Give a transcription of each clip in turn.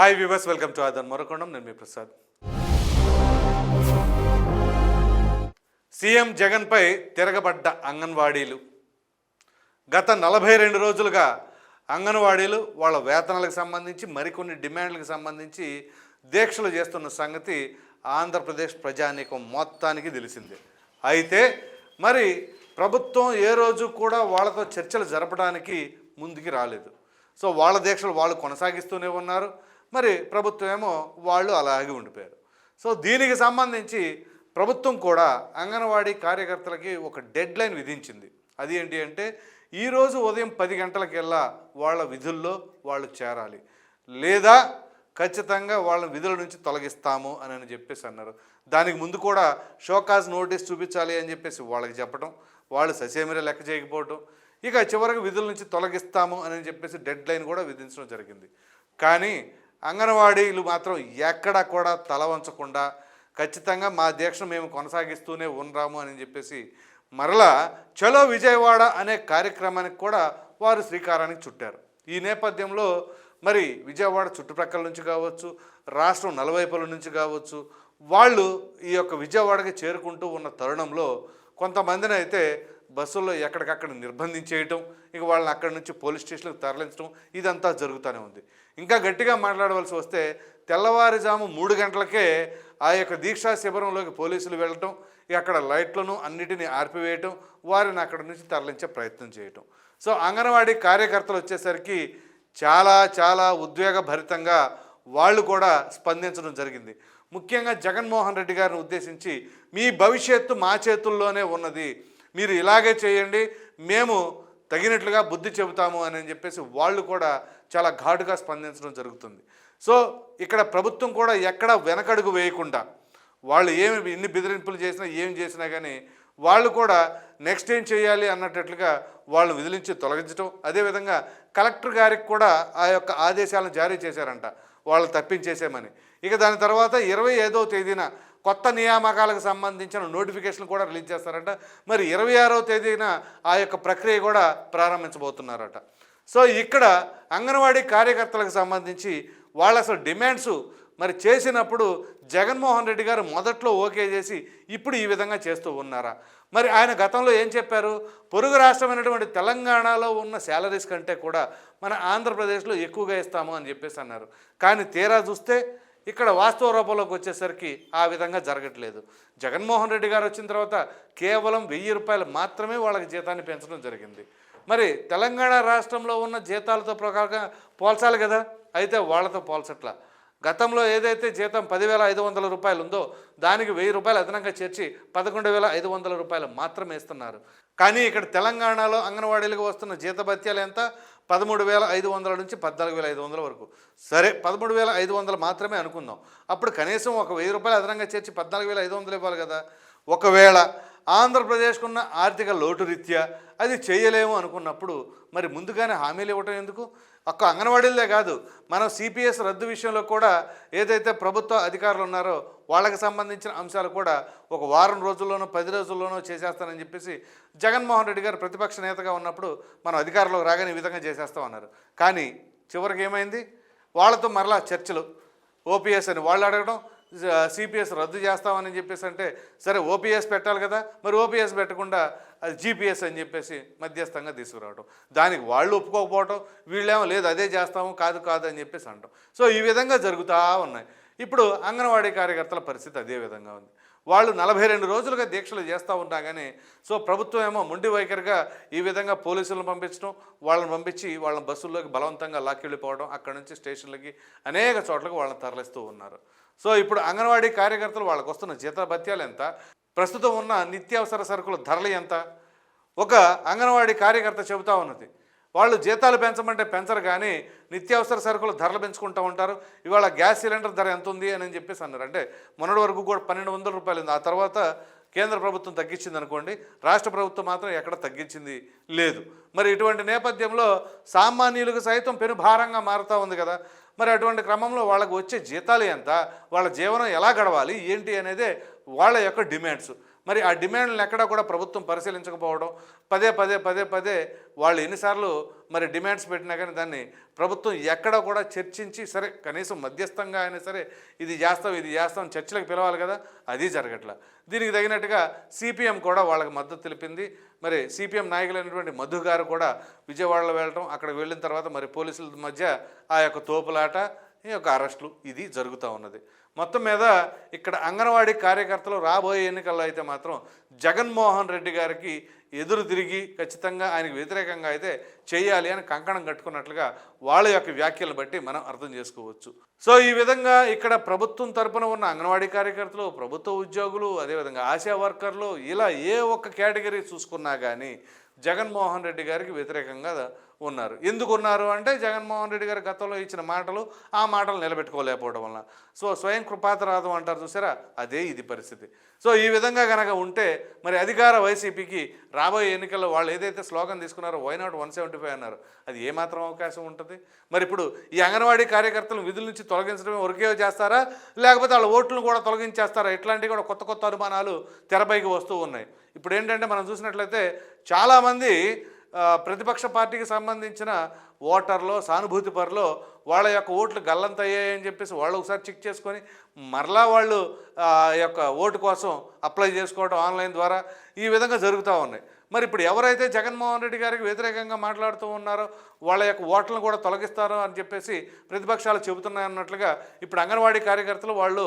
Hi viewers welcome to another మరొకొండం నేను మీ Prasad CM జగన్పై తిరగబడ్డ అంగన్వాడీలు గత నలభై రెండు రోజులుగా అంగన్వాడీలు వాళ్ళ వేతనాలకు సంబంధించి మరికొన్ని డిమాండ్లకు సంబంధించి దీక్షలు చేస్తున్న సంగతి ఆంధ్రప్రదేశ్ ప్రజానీకం మొత్తానికి తెలిసిందే. అయితే మరి ప్రభుత్వం ఏ రోజు కూడా వాళ్ళతో చర్చలు జరపడానికి ముందుకి రాలేదు. సో వాళ్ళ దీక్షలు వాళ్ళు కొనసాగిస్తూనే ఉన్నారు. మరి ప్రభుత్వం ఏమో వాళ్ళు అలాగే ఉండిపోయారు. సో దీనికి సంబంధించి ప్రభుత్వం కూడా అంగన్వాడీ కార్యకర్తలకి ఒక డెడ్ లైన్ విధించింది. అది ఏంటి అంటే ఈరోజు ఉదయం పది గంటలకెల్లా వాళ్ళ విధుల్లో వాళ్ళు చేరాలి. లేదా ఖచ్చితంగా వాళ్ళ విధుల నుంచి తొలగిస్తాము అని అని చెప్పేసి అన్నారు. దానికి ముందు కూడా షోకాజ్ నోటీస్ చూపించాలి అని చెప్పేసి వాళ్ళకి చెప్పడం వాళ్ళు ససేమిరా లెక్క చేయకపోవటం ఇక చివరికి విధుల నుంచి తొలగిస్తాము అని చెప్పేసి డెడ్ లైన్ కూడా విధించడం జరిగింది. కానీ అంగన్వాడీలు మాత్రం ఎక్కడా కూడా తల వంచకుండా ఖచ్చితంగా మా దీక్షను మేము కొనసాగిస్తూనే ఉన్నాము అని చెప్పేసి మరలా చలో విజయవాడ అనే కార్యక్రమానికి కూడా వారు శ్రీకారానికి చుట్టారు. ఈ నేపథ్యంలో మరి విజయవాడ చుట్టుప్రక్కల నుంచి కావచ్చు రాష్ట్రం నలువైపుల నుంచి కావచ్చు వాళ్ళు ఈ యొక్క విజయవాడకి చేరుకుంటూ ఉన్న తరుణంలో కొంతమందిని అయితే బస్సుల్లో ఎక్కడికక్కడ నిర్బంధించేయటం ఇక వాళ్ళని అక్కడి నుంచి పోలీస్ స్టేషన్లకు తరలించడం ఇదంతా జరుగుతూనే ఉంది. ఇంకా గట్టిగా మాట్లాడవలసి వస్తే తెల్లవారుజాము మూడు గంటలకే ఆ యొక్క దీక్షా శిబిరంలోకి పోలీసులు వెళ్ళటం ఇక అక్కడ లైట్లను అన్నిటిని ఆర్పివేయటం వారిని అక్కడి నుంచి తరలించే ప్రయత్నం చేయటం. సో అంగన్వాడీ కార్యకర్తలు వచ్చేసరికి చాలా చాలా ఉద్వేగభరితంగా వాళ్ళు కూడా స్పందించడం జరిగింది. ముఖ్యంగా జగన్మోహన్ రెడ్డి గారిని ఉద్దేశించి మీ భవిష్యత్తు మా చేతుల్లోనే ఉన్నది. మీరు ఇలాగే చేయండి మేము తగినట్లుగా బుద్ధి చెబుతాము అని చెప్పేసి వాళ్ళు కూడా చాలా ఘాటుగా స్పందించడం జరుగుతుంది. సో ఇక్కడ ప్రభుత్వం కూడా ఎక్కడ వెనకడుగు వేయకుండా వాళ్ళు ఏమి ఎన్ని బెదిరింపులు చేసినా ఏం చేసినా కానీ వాళ్ళు కూడా నెక్స్ట్ ఏం చేయాలి అన్నట్టుగా వాళ్ళు విధులించి తొలగించడం అదేవిధంగా కలెక్టర్ గారికి కూడా ఆ యొక్క ఆదేశాలను జారీ చేశారంట వాళ్ళు తప్పించేసేమని ఇక దాని తర్వాత ఇరవై ఐదో తేదీన కొత్త నియామకాలకు సంబంధించిన నోటిఫికేషన్ కూడా రిలీజ్ చేస్తారట. మరి ఇరవై ఆరవ తేదీన ఆ యొక్క ప్రక్రియ కూడా ప్రారంభించబోతున్నారట. సో ఇక్కడ అంగన్వాడీ కార్యకర్తలకు సంబంధించి వాళ్ళ అసలు డిమాండ్స్ మరి చేసినప్పుడు జగన్మోహన్ రెడ్డి గారు మొదట్లో ఓకే చేసి ఇప్పుడు ఈ విధంగా చేస్తూ ఉన్నారా? మరి ఆయన గతంలో ఏం చెప్పారు? పొరుగు రాష్ట్రమైనటువంటి తెలంగాణలో ఉన్న శాలరీస్ కంటే కూడా మన ఆంధ్రప్రదేశ్లో ఎక్కువగా ఇస్తాము అని చెప్పేసి అన్నారు. కానీ తీరా చూస్తే ఇక్కడ వాస్తవ రూపంలోకి వచ్చేసరికి ఆ విధంగా జరగట్లేదు. జగన్మోహన్ రెడ్డి గారు వచ్చిన తర్వాత కేవలం వెయ్యి రూపాయలు మాత్రమే వాళ్ళకి జీతాన్ని పెంచడం జరిగింది. మరి తెలంగాణ రాష్ట్రంలో ఉన్న జీతాలతో ప్రకారంగా పోల్చాలి కదా? అయితే వాళ్ళతో పోల్చట్లా. గతంలో ఏదైతే జీతం పదివేల ఐదు వందల రూపాయలు ఉందో దానికి వెయ్యి రూపాయలు అదనంగా చేర్చి పదకొండు వేల ఐదు వందల రూపాయలు మాత్రమే ఇస్తున్నారు. కానీ ఇక్కడ తెలంగాణలో అంగన్వాడీలకు వస్తున్న జీతభత్యాలు ఎంత? పదమూడు వేల ఐదు వందల నుంచి పద్నాలుగు వేల ఐదు వందల వరకు. సరే పదమూడు వేల ఐదు వందలు మాత్రమే అనుకుందాం. అప్పుడు కనీసం ఒక వెయ్యి రూపాయలు అదనంగా చేర్చి పద్నాలుగు వేల ఐదు వందలు ఇవ్వాలి కదా. ఒకవేళ ఆంధ్రప్రదేశ్కున్న ఆర్థిక లోటు రీత్యా అది చేయలేము అనుకున్నప్పుడు మరి ముందుగానే హామీలు ఇవ్వటం ఎందుకు? ఒక్క అంగన్వాడీలే కాదు. మనం సిపిఎస్ రద్దు విషయంలో కూడా ఏదైతే ప్రభుత్వ అధికారులు ఉన్నారో వాళ్ళకి సంబంధించిన అంశాలు కూడా ఒక వారం రోజుల్లోనో పది రోజుల్లోనో చేసేస్తానని చెప్పేసి జగన్మోహన్ రెడ్డి గారు ప్రతిపక్ష నేతగా ఉన్నప్పుడు మనం అధికారంలోకి రాగానే ఈ విధంగా చేసేస్తామన్నారు కానీ చివరికి ఏమైంది? వాళ్ళతో మరలా చర్చలు. ఓపీఎస్ అని వాళ్ళు అడగడం సిపిఎస్ రద్దు చేస్తామని చెప్పేసి అంటే సరే ఓపీఎస్ పెట్టాలి కదా మరి ఓపీఎస్ పెట్టకుండా అది జీపీఎస్ అని చెప్పేసి మధ్యస్థంగా తీసుకురావడం దానికి వాళ్ళు ఒప్పుకోకపోవటం వీళ్ళేమో లేదు అదే చేస్తాము కాదు కాదు అని చెప్పేసి అంటాం. సో ఈ విధంగా జరుగుతూ ఉన్నాయి. ఇప్పుడు అంగన్వాడీ కార్యకర్తల పరిస్థితి అదే విధంగా ఉంది. వాళ్ళు నలభై రెండు రోజులుగా దీక్షలు చేస్తూ ఉన్నా కానీ సో ప్రభుత్వం ఏమో మొండి వైఖరిగా ఈ విధంగా పోలీసులను పంపించడం వాళ్ళని పంపించి వాళ్ళని బస్సుల్లోకి బలవంతంగా లాక్కెళ్ళిపోవడం అక్కడ నుంచి స్టేషన్లకి అనేక చోట్లకు వాళ్ళని తరలిస్తూ ఉన్నారు. సో ఇప్పుడు అంగన్వాడీ కార్యకర్తలు వాళ్ళకు వస్తున్న జీతభత్యాలు ఎంత? ప్రస్తుతం ఉన్న నిత్యావసర సరుకుల ధరలు ఎంత? ఒక అంగన్వాడీ కార్యకర్త చెబుతా ఉన్నది వాళ్ళు జీతాలు పెంచమంటే పెంచరు కానీ నిత్యావసర సరుకులు ధరలు పెంచుకుంటూ ఉంటారు. ఇవాళ గ్యాస్ సిలిండర్ ధర ఎంత ఉంది అని చెప్పేసి అన్నారు. అంటే మొన్నటి వరకు కూడా పన్నెండు వందల రూపాయలు ఉంది. ఆ తర్వాత కేంద్ర ప్రభుత్వం తగ్గించింది అనుకోండి రాష్ట్ర ప్రభుత్వం మాత్రం ఎక్కడ తగ్గించింది లేదు. మరి ఇటువంటి నేపథ్యంలో సామాన్యులకు సైతం పెను భారంగా మారుతూ ఉంది కదా. మరి అటువంటి క్రమంలో వాళ్ళకు వచ్చే జీతాలు ఎంత? వాళ్ళ జీవనం ఎలా గడవాలి? ఏంటి అనేదే వాళ్ళ యొక్క డిమాండ్స్. మరి ఆ డిమాండ్లను ఎక్కడా కూడా ప్రభుత్వం పరిశీలించకపోవడం పదే పదే పదే పదే వాళ్ళు ఎన్నిసార్లు మరి డిమాండ్స్ పెట్టినా కానీ దాన్ని ప్రభుత్వం ఎక్కడ కూడా చర్చించి సరే కనీసం మధ్యస్థంగా అయినా సరే ఇది చేస్తాం ఇది చేస్తాం చర్చలకు పిలవాలి కదా అది జరగట్ల. దీనికి తగినట్టుగా సిపిఎం కూడా వాళ్ళకి మద్దతు తెలిపింది. మరి సిపిఎం నాయకులైనటువంటి మధు గారు కూడా విజయవాడలో వెళ్ళటం అక్కడికి వెళ్ళిన తర్వాత మరి పోలీసుల మధ్య ఆ యొక్క తోపులాట ఈ యొక్క అరెస్టులు ఇది జరుగుతూ ఉన్నది. మొత్తం మీద ఇక్కడ అంగన్వాడీ కార్యకర్తలు రాబోయే ఎన్నికల్లో అయితే మాత్రం జగన్మోహన్ రెడ్డి గారికి ఎదురు తిరిగి ఖచ్చితంగా ఆయనకు వ్యతిరేకంగా అయితే చేయాలి అని కంకణం కట్టుకున్నట్లుగా వాళ్ళ యొక్క వ్యాఖ్యలు బట్టి మనం అర్థం చేసుకోవచ్చు. సో ఈ విధంగా ఇక్కడ ప్రభుత్వం తరపున ఉన్న అంగన్వాడీ కార్యకర్తలు ప్రభుత్వ ఉద్యోగులు అదేవిధంగా ఆశా వర్కర్లు ఇలా ఏ ఒక్క కేటగిరీ చూసుకున్నా కానీ జగన్మోహన్ రెడ్డి గారికి వ్యతిరేకంగా ఉన్నారు. ఎందుకు ఉన్నారు అంటే జగన్మోహన్ రెడ్డి గారు గతంలో ఇచ్చిన మాటలు ఆ మాటలు నిలబెట్టుకోలేకపోవడం వల్ల. సో స్వయం కృపాతరాధం అంటారు చూసారా? అదే ఇది పరిస్థితి. సో ఈ విధంగా కనుక ఉంటే మరి అధికార వైసీపీకి రాబోయే ఎన్నికల్లో వాళ్ళు ఏదైతే స్లోగన్ తీసుకున్నారో వైనాట్ వన్ సెవెంటీ ఫైవ్ అన్నారు. అది ఏమాత్రం అవకాశం ఉంటుంది? మరి ఇప్పుడు ఈ అంగన్వాడీ కార్యకర్తలను విధుల నుంచి తొలగించడమే ఒరికే చేస్తారా? లేకపోతే వాళ్ళ ఓట్లను కూడా తొలగించేస్తారా? ఇట్లాంటివి కూడా కొత్త కొత్త అనుమానాలు తెరపైకి వస్తూ ఉన్నాయి. ఇప్పుడు ఏంటంటే మనం చూసినట్లయితే చాలామంది ప్రతిపక్ష పార్టీకి సంబంధించిన ఓటర్లో సానుభూతి పరులో వాళ్ళ యొక్క ఓట్లు గల్లంతయ్యాయని చెప్పేసి వాళ్ళు ఒకసారి చెక్ చేసుకొని మరలా వాళ్ళు యొక్క ఓటు కోసం అప్లై చేసుకోవడం ఆన్లైన్ ద్వారా ఈ విధంగా జరుగుతూ ఉన్నాయి. మరి ఇప్పుడు ఎవరైతే జగన్మోహన్ రెడ్డి గారికి వ్యతిరేకంగా మాట్లాడుతూ ఉన్నారో వాళ్ళ యొక్క ఓట్లను కూడా తొలగిస్తారో అని చెప్పేసి ప్రతిపక్షాలు చెబుతున్నాయన్నట్లుగా ఇప్పుడు అంగన్వాడీ కార్యకర్తలు వాళ్ళు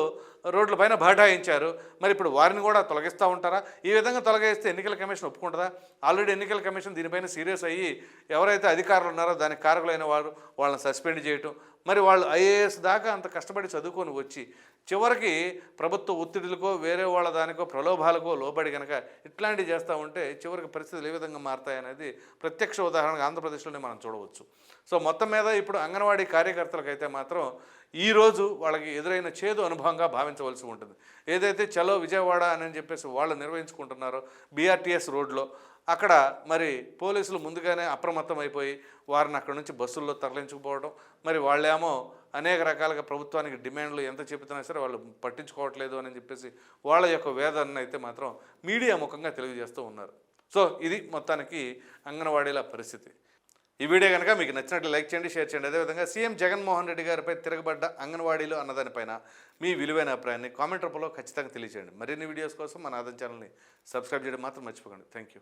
రోడ్లపైన బైఠాయించారు మరి ఇప్పుడు వారిని కూడా తొలగిస్తూ ఉంటారా? ఈ విధంగా తొలగిస్తే ఎన్నికల కమిషన్ ఒప్పుకుంటుందా? ఆల్రెడీ ఎన్నికల కమిషన్ దీనిపైన సీరియస్ అయ్యి ఎవరైతే అధికారులు ఉన్నారో దానికి కారకులైన వారు వాళ్ళని సస్పెండ్ చేయటం మరి వాళ్ళు ఐఏఎస్ దాకా అంత కష్టపడి చదువుకొని వచ్చి చివరికి ప్రభుత్వ ఒత్తిడులకో వేరే వాళ్ళ దానికో ప్రలోభాలకో లోబడి కనుక ఇట్లాంటివి చేస్తూ ఉంటే చివరికి పరిస్థితులు ఏ విధంగా మారతాయనేది ప్రత్యక్ష ఉదాహరణగా ఆంధ్రప్రదేశ్లోనే మనం చూడవచ్చు. సో మొత్తం మీద ఇప్పుడు అంగన్వాడీ కార్యకర్తలకైతే మాత్రం ఈరోజు వాళ్ళకి ఎదురైన చేదు అనుభవంగా భావించవలసి ఉంటుంది. ఏదైతే చలో విజయవాడ అని చెప్పేసి వాళ్ళు నిర్వహించుకుంటున్నారో బీఆర్టీఎస్ రోడ్లో అక్కడ మరి పోలీసులు ముందుగానే అప్రమత్తం అయిపోయి వారిని అక్కడ నుంచి బస్సుల్లో తరలించుకుపోవడం మరి వాళ్ళేమో అనేక రకాలుగా ప్రభుత్వానికి డిమాండ్లు ఎంత చెబుతున్నా సరే వాళ్ళు పట్టించుకోవట్లేదు అని చెప్పేసి వాళ్ళ యొక్క వేదనను అయితే మాత్రం మీడియా ముఖంగా తెలియజేస్తూ ఉన్నారు. సో ఇది మొత్తానికి అంగన్వాడీల పరిస్థితి. ఈ వీడియో కనుక మీకు నచ్చినట్లు లైక్ చేయండి షేర్ చేయండి. అదేవిధంగా సీఎం జగన్మోహన్ రెడ్డి గారిపై తిరగబడ్డ అంగన్వాడీలు అన్నదానిపైన మీ విలువైన అభిప్రాయాన్ని కామెంట్ రూపంలో ఖచ్చితంగా తెలియజేయండి. మరిన్ని వీడియోస్ కోసం మన ఆదం ఛానల్ని సబ్స్క్రైబ్ చేయడం మాత్రం మర్చిపోకండి. Thank you